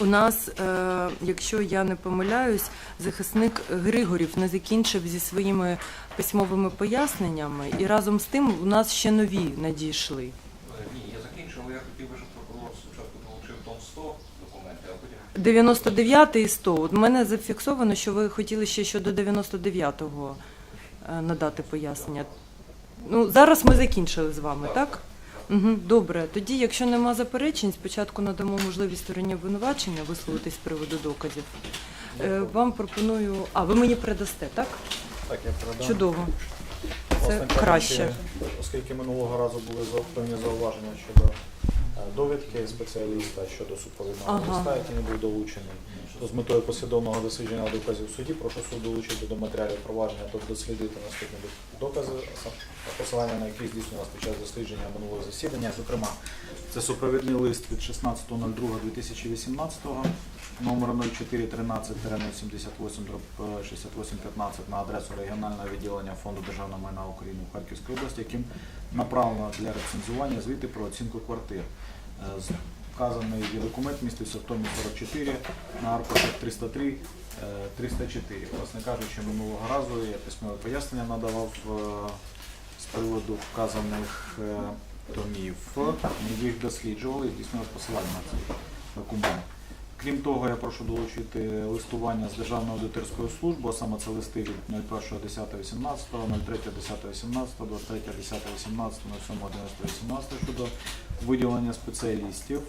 У нас, е, якщо я не помиляюсь, захисник Григорів не закінчив зі своїми письмовими поясненнями, і разом з тим у нас ще нові надійшли. Ні, я закінчив, але я хотів би, щоб прокурор спочатку долучив том 100 документів, а потім 99 і 100. От у мене зафіксовано, що ви хотіли ще щодо 99-го е, надати пояснення. Ну, зараз ми закінчили з вами, так? Угу, добре. Тоді, якщо нема заперечень, спочатку надамо можливість стороні обвинувачення висловитись з приводу доказів. Е, Вам пропоную. А, ви мені передасте, так? Так, я передам. Чудово. Це Власне кажучи, краще. Оскільки минулого разу були за- певні зауваження щодо довідки спеціаліста щодо супровідного Ага. листа, який не був долучений, то з метою послідовного дослідження доказів в суді прошу суд долучити до матеріалів провадження, тобто дослідити наступні докази, посилання на які здійснювалося під час дослідження минулого засідання. Зокрема, це супровідний лист від 16.02.2018 номер 0413 078 6815 на адресу регіонального відділення Фонду державного майна України в Харківській області, яким направлено для рецензування звіти про оцінку квартир. Е, Вказаний документ містився в томі 44 на аркушах 303 е, 304. Власне кажучи, минулого разу я письмове пояснення надавав е, з приводу вказаних е, томів. Ми їх досліджували і дійсно посилання на цей документ. Крім того, я прошу долучити листування з Державної аудиторської служби, а саме це листи від 01.10.18, 03.10.18, 23.10.18, 07.11.18 щодо виділення спеціалістів,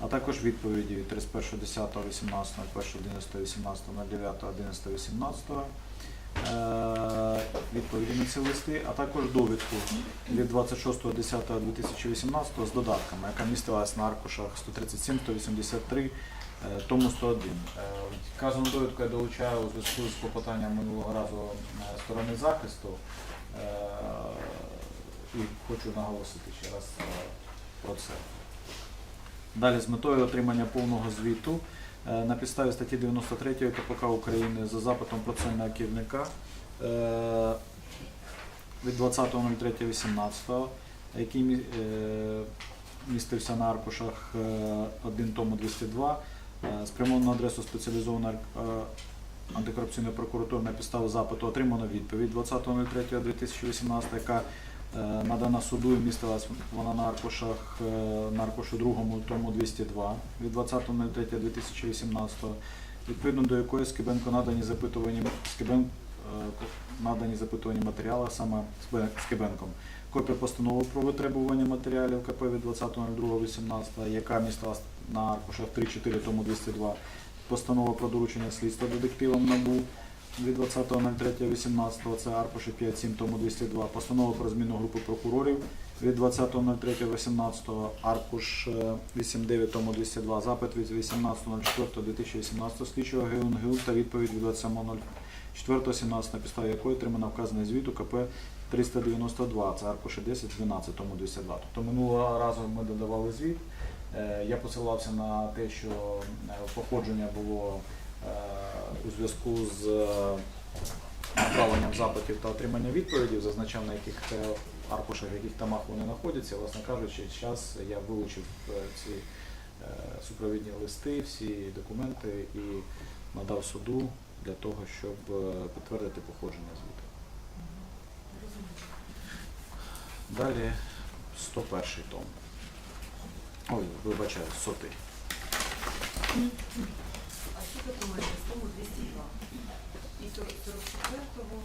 а також відповіді від 31.10.18, 01.11.18, 09.11.18, е, відповіді на ці листи, а також довідку від 26.10.2018 з додатками, яка містилась на аркушах 137, 183, е, тому 101. Е, Вказану довідку я долучаю у зв'язку з попитанням минулого разу е, сторони захисту е, і хочу наголосити ще раз е, про це. Далі з метою отримання повного звіту е, на підставі статті 93 КПК України за запитом процесуального керівника е, від 20.03.18, який е, містився на аркушах е, 1 тому 202, е, спрямовано на адресу спеціалізованої е, антикорупційної прокуратури на підставу запиту отримано відповідь 20.03.2018, яка е, надана суду і містилась вона на аркушах е, на аркушу 2 тому 202 від 20.03.2018, відповідно до якої Скибенко надані запитувані Скибен, е, надані запитувані матеріали, саме Скибенком. Копія постанови про витребування матеріалів КП від 20.02.18, яка містилась на аркушах 3-4 тому 202. Постанова про доручення слідства детективам НАБУ від 20.03.18, це аркуші 5-7 тому 202. Постанова про зміну групи прокурорів від 20.03.18, аркуш е, 8-9 тому 202. Запит від 18.04.2018 слідчого ГУНГУ та відповідь від 27.04.17, на підставі якої отримана вказаний звіт у КП 392, це аркуші 10, 12, тому 202. Тобто минулого разу ми додавали звіт. Е, Я посилався на те, що е, походження було у зв'язку з е, направленням запитів та отримання відповідей, зазначав на яких е, аркушах, яких томах вони знаходяться. Власне кажучи, зараз я вилучив е, ці е, супровідні листи, всі документи і надав суду для того, щоб е, підтвердити походження звіту. Далі 101 том. Ой, вибачаю, сотий. А що документи з 202? І 44-го,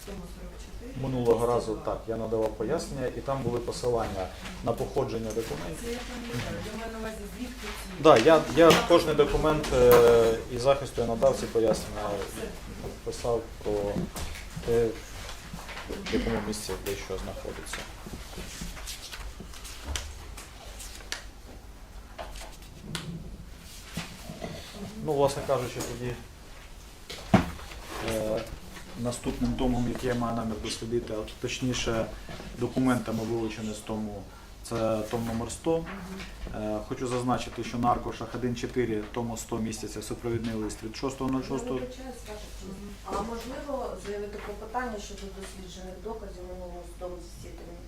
з 44? Минулого разу так, я надавав пояснення, і там були посилання на походження документів. Це я пам'ятаю. Я маю на увазі звідки ці. Да, я, я кожний документ е, і захисту я надав ці пояснення, писав про те, в якому місці де що знаходиться. Ну, власне кажучи, тоді е, наступним томом, який я маю намір дослідити, а точніше документами вилучені з тому, це том номер 100. Е, Хочу зазначити, що на аркушах 1.4 тому 100 місяця супровідний лист від 6.06. Я вибачаюсь, ваша честь. А можливо заявити клопотання щодо досліджених доказів минулого судового засідання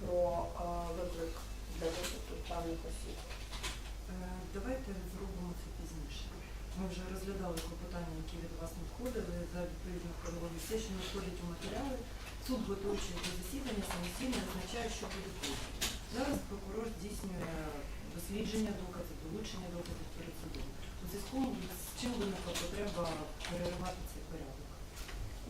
про е, виклик для допиту певних осіб? Давайте зробимо це. Ми вже розглядали клопотання, які від вас надходили за відповідно хронологію. Все, що надходить у матеріали, суд готуючи до засідання, самостійно визначає, що буде тут. Зараз прокурор здійснює дослідження доказів, долучення доказів перед судом. У зв'язку з чим виникла потреба переривати цей порядок?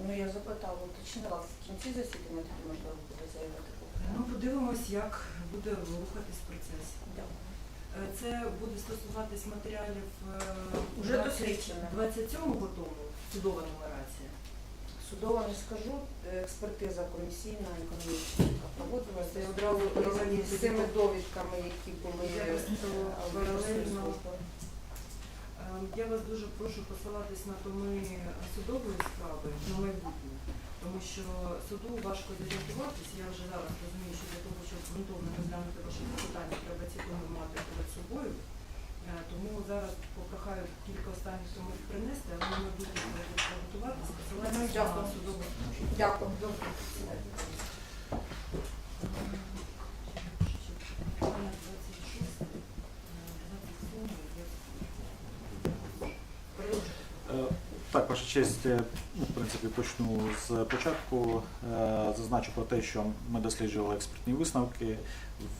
Ну я запитала, уточнила в кінці засідання, тоді можливо буде заявити. Ну, подивимось, як буде рухатись процес. Дякую. Е, Це буде стосуватись матеріалів е, Уже 20 досліджено. 27-го тому, судова нумерація. Судово не скажу, експертиза комісійна, економічна, яка проводилася і одразу Паралельно з цими довідками, які були Я е, просто паралельно. Е, Я вас дуже прошу посилатись на томи судової справи на майбутнє, тому що суду важко зорієнтуватися. Я вже зараз розумію, що для того, щоб ґрунтовно розглянути ваші питання, треба ці томи мати перед собою. Е, Тому зараз попрохаю кілька останніх томів принести, але ми будемо Ну, дякую. Дякую. Добре. Питання 26, е, 27 є. Е, Так, ваша честь, е, ну, в принципі, почну з початку. Е, Зазначу про те, що ми досліджували експертні висновки.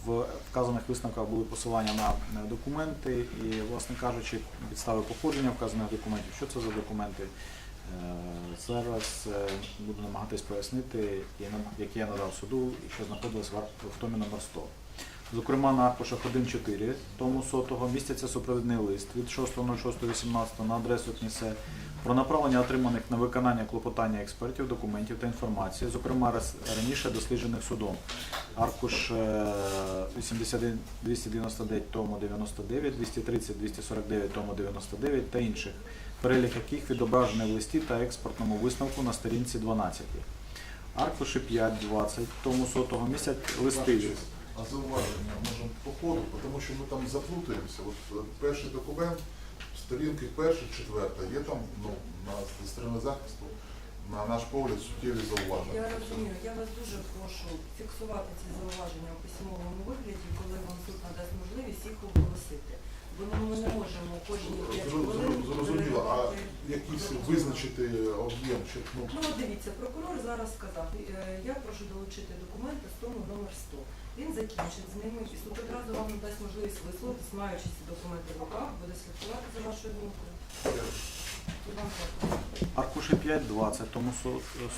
В вказаних висновках були посилання на е, документи і, власне кажучи, підстави походження вказаних документів. Що це за документи? Зараз буду намагатись пояснити, які я надав суду, і що знаходилось в томі номер 100. Зокрема, на аркушах 1.4 тому сотого містяться супровідний лист від 6.06.18 на адресу КНІСЕ про направлення отриманих на виконання клопотання експертів, документів та інформації, зокрема раніше досліджених судом. Аркуш е, 81 299 тому 99, 230 249 тому 99 та інших, перелік яких відображений в листі та експортному висновку на сторінці 12. Аркуші 5.20 тому сотого містять листи. А зауваження можемо по ходу, тому що ми там заплутаємося. От е, перший документ, сторінки перша, четверта, є там ну, на сторони захисту, на наш погляд, суттєві зауваження. Я розумію. Я вас дуже прошу фіксувати ці зауваження у письмовому вигляді, коли вам суд надасть можливість їх оголосити. Бо ну, ми не можемо кожні 5 хвилин Зрозуміло, а якийсь визначити об'єм, щоб ну, Ну дивіться, прокурор зараз сказав, е, я прошу долучити документи з тому номер 100. Він закінчить з ними і суд одразу вам надасть можливість висловитись, маючи ці документи в руках, буде слідкувати за вашою думкою. Аркуші 5.20, тому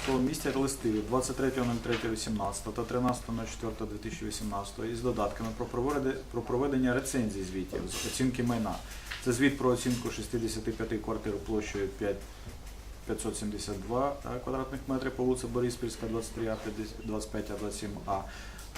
100 містять листи від 23.03.18 та 13.04.2018 із додатками про проведення, про проведення рецензій звітів з оцінки майна. Це звіт про оцінку 65 квартир площею 5 572 е, квадратних метрів по вулиці Бориспільська, 23А, 25А, 27А.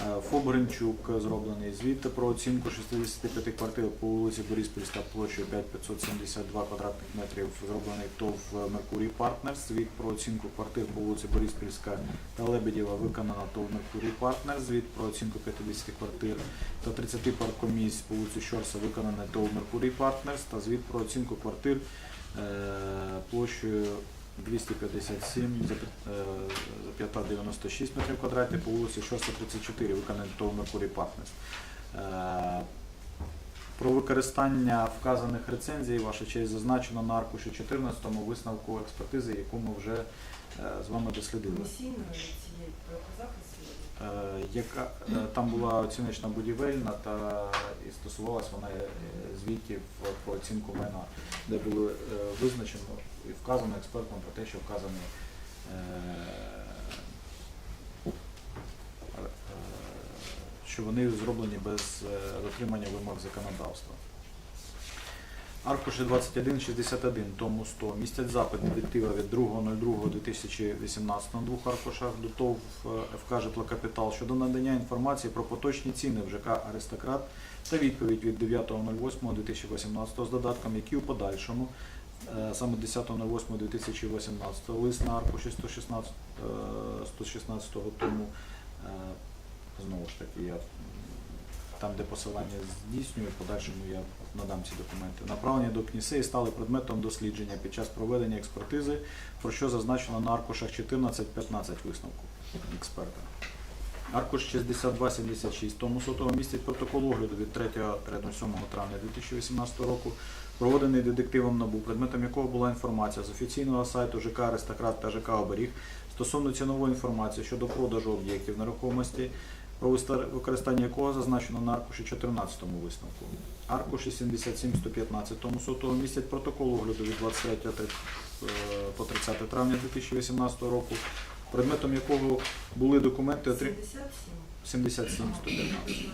Е, ФОБ Гринчук е, зроблений звіт про оцінку 65 квартир по вулиці Бориспільська площею 5572 квадратних метрів, зроблений ТОВ Меркурій Партнерс. Звіт про оцінку квартир по вулиці Бориспільська та Лебедєва виконана ТОВ Меркурій Партнерс. Звіт про оцінку 50 квартир та 30 паркомісць по вулиці Щорса виконана ТОВ Меркурій Партнерс та звіт про оцінку квартир е, площею 257 за п'ят- е, за 596 метрів квадратних по вулиці Шоста 34, виконаний ТОВ Меркурій Партнерс. Е, Про використання вказаних рецензій, ваша честь, зазначено на аркуші 14 висновку експертизи, яку ми вже е, з вами дослідили. Яка там була оціночна будівельна та і стосувалась вона звітів про оцінку майна, де було визначено і вказано експертом про те, що вказані е, е, що вони зроблені без е, дотримання вимог законодавства. Аркуші 2161, тому 100 містять запит детектива від 2.02.2018 на двох аркушах до ТОВ ФК «Житлокапітал» щодо надання інформації про поточні ціни в ЖК «Аристократ» та відповідь від 9.08.2018 з додатком, які у подальшому, саме 10.08.2018, лист на аркуші 116, е, 116 тому, е, знову ж таки, я там, де посилання здійснюю, в подальшому я надам ці документи. Направлені до КНІСЕї стали предметом дослідження під час проведення експертизи, про що зазначено на аркушах 14-15 висновку експерта. Аркуш 6276, тому сотого містять протокол огляду від 3 7 травня 2018 року, проведений детективом НАБУ, предметом якого була інформація з офіційного сайту ЖК Аристократ та ЖК Оберіг стосовно цінової інформації щодо продажу об'єктів нерухомості, про використання якого зазначено на аркуші 14 висновку. Аркуші 77-115 тому сотого містять протокол огляду від 23 е, по 30 травня 2018 року, предметом якого були документи отри... 77. 77-115. 60.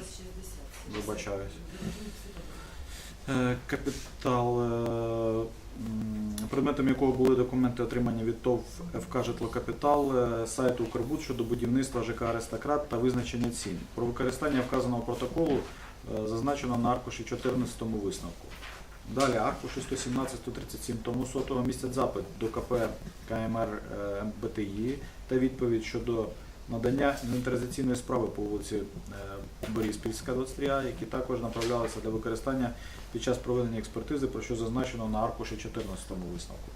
Вибачаюсь. Е, Капітал, е, м, предметом якого були документи отримані від ТОВ ФК Житлокапітал, е, сайту Укрбуд щодо будівництва ЖК Аристократ та визначення цін. Про використання вказаного протоколу е, зазначено на аркуші 14 висновку. Далі аркуші 117-137 тому сотого містять запит до КП КМР е, БТІ та відповідь щодо надання інвентаризаційної справи по вулиці е, Бориспільська, 23А, які також направлялися для використання під час проведення експертизи, про що зазначено на аркуші 14 висновку.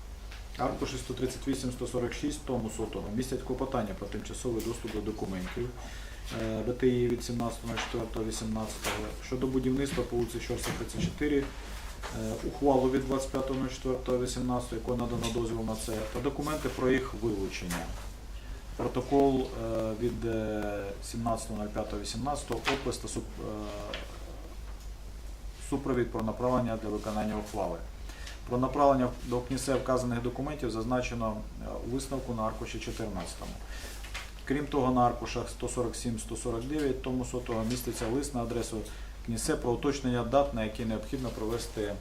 Аркуші 138-146 тому сотого містять клопотання про тимчасовий доступ до документів е, БТІ від 17.04.18 щодо будівництва по вулиці Щорса 34, е, ухвалу від 25.04.18, якою надано дозвіл на це, та документи про їх вилучення. Протокол е, від е, 17.05.18 опис та е, супровід про направлення для виконання ухвали. Про направлення до КНІСЕ вказаних документів зазначено е, у висновку на аркуші 14. Крім того, на аркушах 147-149 тому сотого міститься лист на адресу КНІСЕ про уточнення дат, на які необхідно провести е,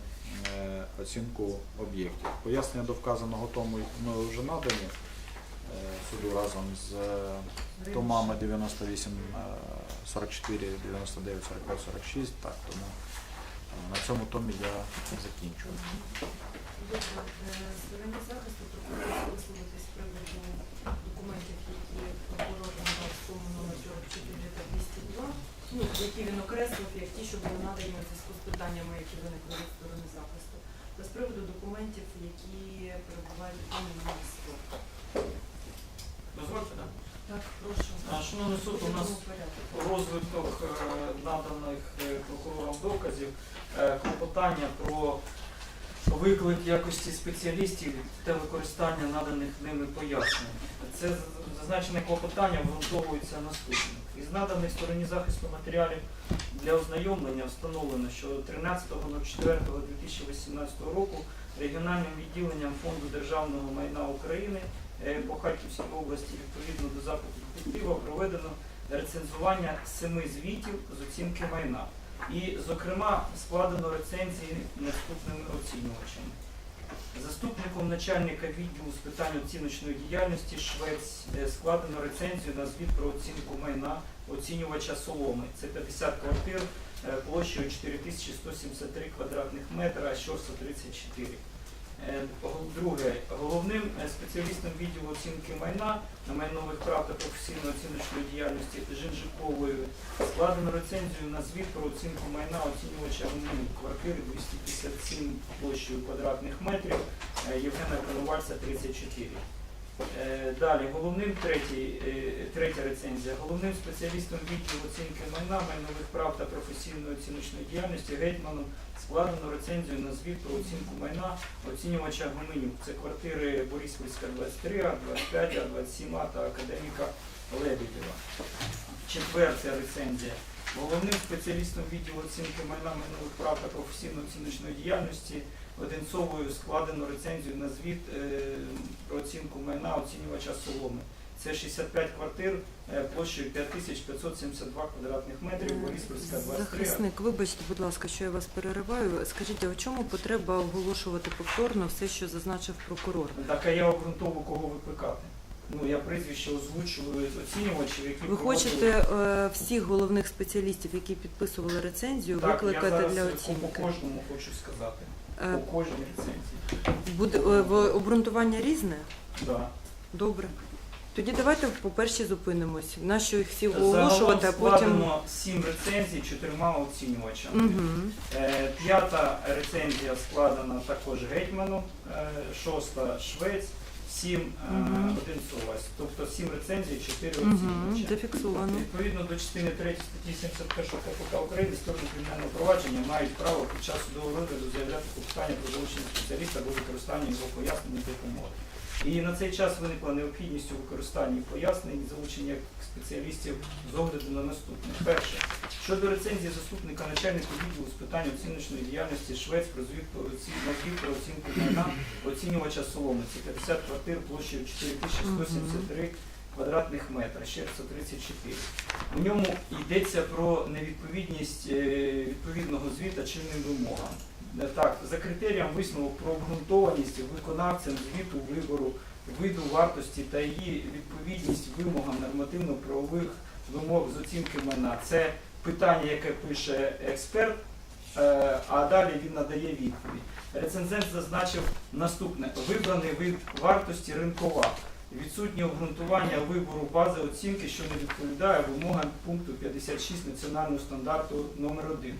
оцінку об'єктів. Пояснення до вказаного тому ми вже надані е, суду разом з е, томами 98, е, 44, 99, 45, 46. Так, тому на цьому томі я закінчую. Стороні захисту пропонується висловитись приводу документів, які прокурор надав тому номер 44 та 202, ну, які він окреслив, як ті, що були надані у зв'язку з питаннями, які виникли від сторони захисту, та з приводу документів, які перебувають у міністру. Дозвольте, так? Шановний суд, у нас розвиток е, наданих е, прокурором доказів, е, клопотання про виклик якості спеціалістів та використання наданих ними пояснень. Це зазначене клопотання обґрунтовується наступним. Із наданих стороні захисту матеріалів для ознайомлення встановлено, що 13.04.2018 року регіональним відділенням Фонду державного майна України по Харківській області відповідно до запиту детектива проведено рецензування семи звітів з оцінки майна. І, зокрема, складено рецензії наступними оцінювачами. Заступником начальника відділу з питань оціночної діяльності Швець е, складено рецензію на звіт про оцінку майна оцінювача Соломи. Це 50 квартир е, площею 4173 квадратних метра, а Щорса 34. Е, Друге, головним е, спеціалістом відділу оцінки майна на майнових прав та професійної оціночної діяльності Жинжиковою складено рецензію на звіт про оцінку майна оцінювача квартири 257 площею квадратних метрів е, Євгена Коновальця 34. Е, Далі, головним третій, е, третя рецензія. Головним спеціалістом відділу оцінки майна, майнових прав та професійної оціночної діяльності гетьманом складено рецензію на звіт про оцінку майна оцінювача Гуменюк. Це квартири Бориспільська 23, А, 25, А, 27 А та академіка Лебедєва. Четверта рецензія. Головним спеціалістом відділу оцінки майна майнових прав та професійно-оціночної діяльності Одинцовою складено рецензію на звіт е, про оцінку майна оцінювача Соломи. Це 65 квартир е, площею 5572 квадратних метрів, Бориспільська 23. Захисник, вибачте, будь ласка, що я вас перериваю. Скажіть, а в чому потреба оголошувати повторно все, що зазначив прокурор? Так, а я обґрунтовую, кого викликати. Ну, я прізвище озвучую оцінювачів, які Ви проводили- хочете е, всіх головних спеціалістів, які підписували рецензію, так, я викликати зараз для по- оцінки? кожному хочу сказати. Е, По кожній рецензії. Буде е, в- обґрунтування різне? Да. Добре. Тоді давайте по першій зупинимось. Нащо їх всі оголошувати, а потім. складено сім рецензій чотирма оцінювачами. Угу. Е, П'ята рецензія складена також гетьманом, е, шоста швець, 7 Мгм. один СОВАС. Тобто сім рецензій, 4 Угу, оцінювача. зафіксовано. Відповідно до частини 3 статті 71 КПК України сторони кримінального провадження мають право під час судового розгляду заявляти клопотання про залучення спеціаліста або використання його пояснення допомоги. І на цей час виникла необхідність у використанні пояснень і залучення спеціалістів з огляду на наступне. Перше, щодо рецензії заступника начальника відділу з питань оціночної діяльності Швець про звіт про оцінку майна оцінювача Соломиці 50 квартир площею 4173 квадратних метра, ще 134. У ньому йдеться про невідповідність е, відповідного звіта чинним вимогам. Е, Так, за критерієм висновок про обґрунтованість виконавцем звіту вибору виду вартості та її відповідність вимогам нормативно-правових вимог з оцінки майна. Це питання, яке пише експерт, е, а далі він надає відповідь. Рецензент зазначив наступне: вибраний вид вартості ринкова. Відсутнє обґрунтування вибору бази оцінки, що не відповідає вимогам пункту 56 національного стандарту номер 1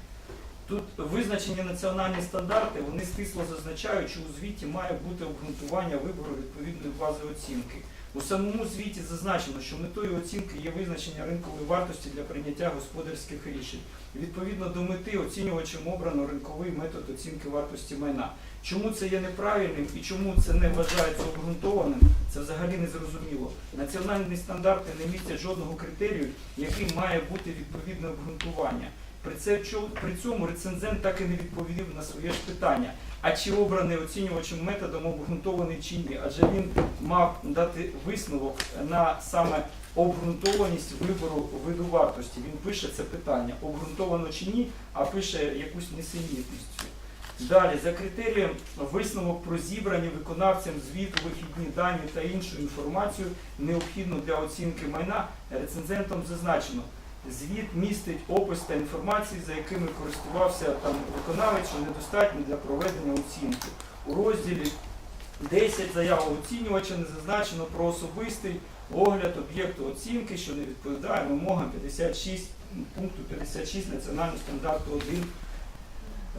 Тут визначені національні стандарти, вони стисло зазначають, що у звіті має бути обґрунтування вибору відповідної бази оцінки. У самому звіті зазначено, що метою оцінки є визначення ринкової вартості для прийняття господарських рішень. Відповідно до мети оцінювачем обрано ринковий метод оцінки вартості майна. Чому це є неправильним і чому це не вважається обґрунтованим, це взагалі не зрозуміло. Національні стандарти не містять жодного критерію, яким має бути відповідне обґрунтування. При, цьому рецензент так і не відповів на своє ж питання. А чи обраний оцінювачем методом обґрунтований чи ні? Адже він мав дати висновок на саме обґрунтованість вибору виду вартості. Він пише це питання, обґрунтовано чи ні, а пише якусь несенітність. Далі, за критерієм висновок про зібрані виконавцем звіту, вихідні дані та іншу інформацію, необхідну для оцінки майна, рецензентом зазначено. Звіт містить опис та інформації, за якими користувався там виконавець, що недостатньо для проведення оцінки. У розділі 10 заява оцінювача не зазначено про особистий огляд об'єкту оцінки, що не відповідає вимогам 56 пункту 56 національного стандарту 1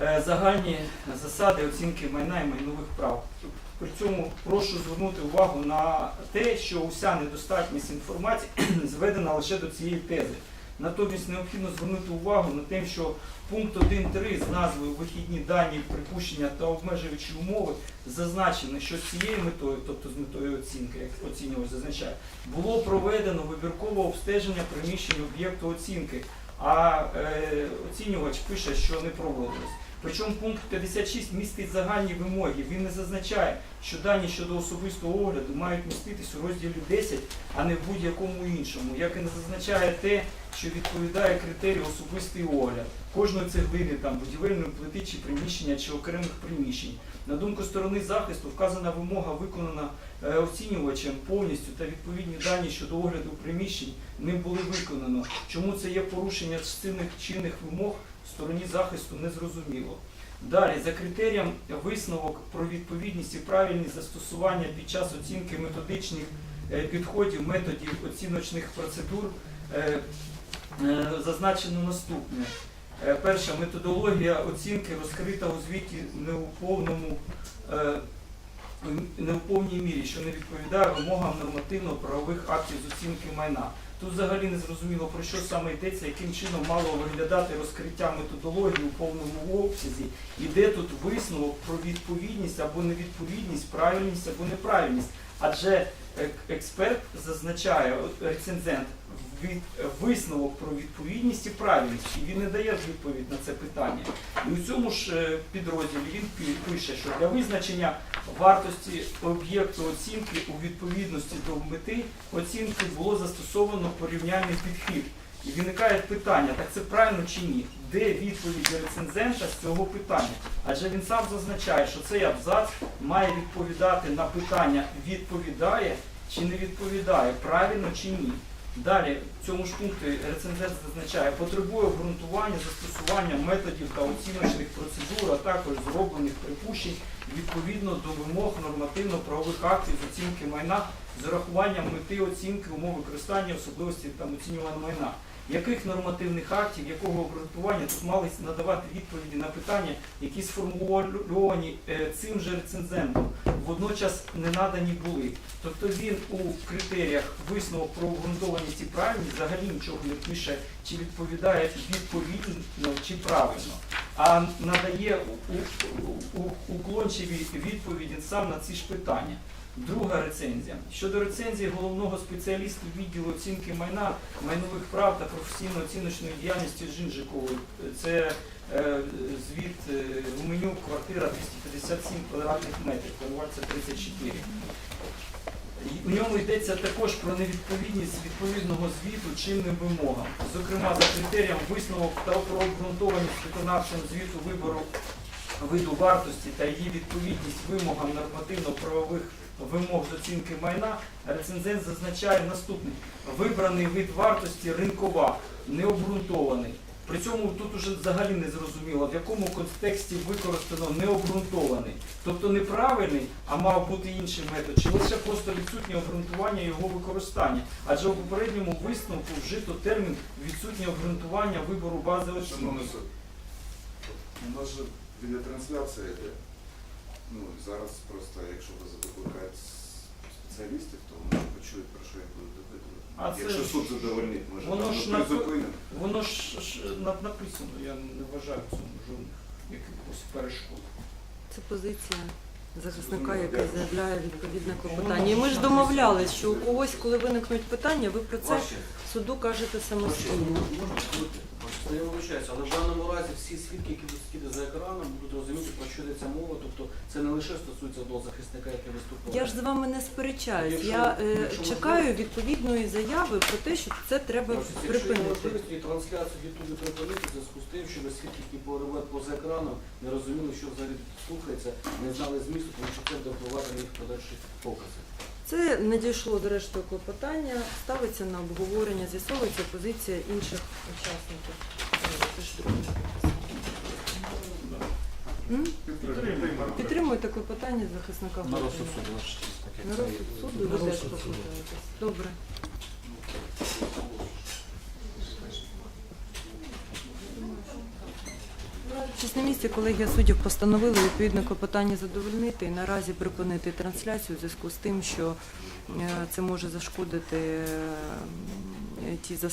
Е, загальні засади оцінки майна і майнових прав. При цьому прошу звернути увагу на те, що уся недостатність інформації зведена лише до цієї тези. Натомість необхідно звернути увагу на те, що пункт 1.3 з назвою Вихідні дані, припущення та обмежуючі умови зазначено, що з цією метою, тобто з метою оцінки, як оцінювач зазначає, було проведено вибіркове обстеження приміщень об'єкту оцінки, а е, оцінювач пише, що не проводилось. Причому пункт 56 містить загальні вимоги. Він не зазначає, що дані щодо особистого огляду мають міститись у розділі 10, а не в будь-якому іншому. Як і не зазначає те, що відповідає критерію особистий огляд кожної цеглини, там будівельної плити чи приміщення чи окремих приміщень. На думку сторони захисту, вказана вимога виконана оцінювачем повністю та відповідні дані щодо огляду приміщень ним були виконано. Чому це є порушення чинних чинних вимог в стороні захисту не зрозуміло. Далі, за критерієм висновок про відповідність і правильність застосування під час оцінки методичних е, підходів, методів оціночних процедур е, е, зазначено наступне. Е, Перша методологія оцінки розкрита у звіті не у повному е, не в повній мірі, що не відповідає вимогам нормативно-правових актів з оцінки майна. Тут взагалі не зрозуміло про що саме йдеться, яким чином мало виглядати розкриття методології у повному обсязі, і де тут висновок про відповідність або невідповідність, правильність або неправильність. Адже е, експерт зазначає, рецензент, від, висновок про відповідність і правильність, і він не дає відповідь на це питання. І у цьому ж е, підрозділі він пише, що для визначення вартості об'єкту оцінки у відповідності до мети оцінки було застосовано порівняльний підхід. І виникає питання, так це правильно чи ні? Де відповідь для рецензента з цього питання? Адже він сам зазначає, що цей абзац має відповідати на питання відповідає чи не відповідає, правильно чи ні. Далі в цьому ж пункті рецензент зазначає, потребує обґрунтування застосування методів та оціночних процедур, а також зроблених припущень відповідно до вимог нормативно-правових актів з оцінки майна з урахуванням мети оцінки умов використання особливості там оцінювання майна. Яких нормативних актів, якого обґрунтування тут мали надавати відповіді на питання, які сформульовані е, цим же рецензентом, водночас не надані були. Тобто він у критеріях висновок про обґрунтованість і правильність взагалі нічого не пише, чи відповідає відповідно чи правильно, а надає уклончиві відповіді сам на ці ж питання. Друга рецензія. Щодо рецензії головного спеціаліста відділу оцінки майна, майнових прав та професійно-оціночної діяльності Жинжикової. Це е, звіт е, Гуменюк, квартира 257 квадратних метрів, керувальця 34. І У ньому йдеться також про невідповідність відповідного звіту чинним вимогам, зокрема за критерієм висновок та про обґрунтованість виконавчим звіту вибору виду вартості та її відповідність вимогам нормативно-правових вимог з оцінки майна, рецензент зазначає наступне. Вибраний вид вартості ринкова, необґрунтований. При цьому тут уже взагалі не зрозуміло, в якому контексті використано необґрунтований. Тобто неправильний, а мав бути інший метод, чи лише просто відсутнє обґрунтування його використання. Адже у попередньому висновку вжито термін відсутнє обґрунтування вибору бази оцінки. Шановний суд, у нас же відеотрансляція йде. Ну, і зараз просто, якщо ви викликаєте спеціалістів, то вони почують, про що я буду допитувати. А це Якщо ж- суд задовольнить, може воно ж ну, на- призупинимо. Воно ж ж на- написано, я не вважаю в цьому жодних якихось перешкод. Це позиція захисника, який заявляє відповідне клопотання. І ми ж домовлялись, що у когось, коли виникнуть питання, ви про це суду кажете самостійно. можна? Я вибачаюся, але в даному разі всі свідки, які будуть сидіти за екраном, будуть розуміти, про що йдеться мова. Тобто це не лише стосується одного захисника, який виступає. Я ж з вами не сперечаюсь. Якщо- Я е, якщо чекаю відповідної заяви про те, що це треба Ось, Якщо є припинити. можливість і трансляцію в Ютубі припинити в зв'язку з тим, щоб свідки, які перебувають поза екраном, не розуміли, що взагалі слухається, не знали змісту, тому що це буде впливати на їх подальші покази. Це надійшло зрештою клопотання, ставиться на обговорення, з'ясовується позиція інших учасників. М? Підтримуєте клопотання захисника На розсуд суду. На розсуд суду ви теж розсуд Добре. Честь на місці колегія суддів постановила відповідне клопотання задовольнити і наразі припинити трансляцію у зв'язку з тим, що е, це може зашкодити ті тій засаді.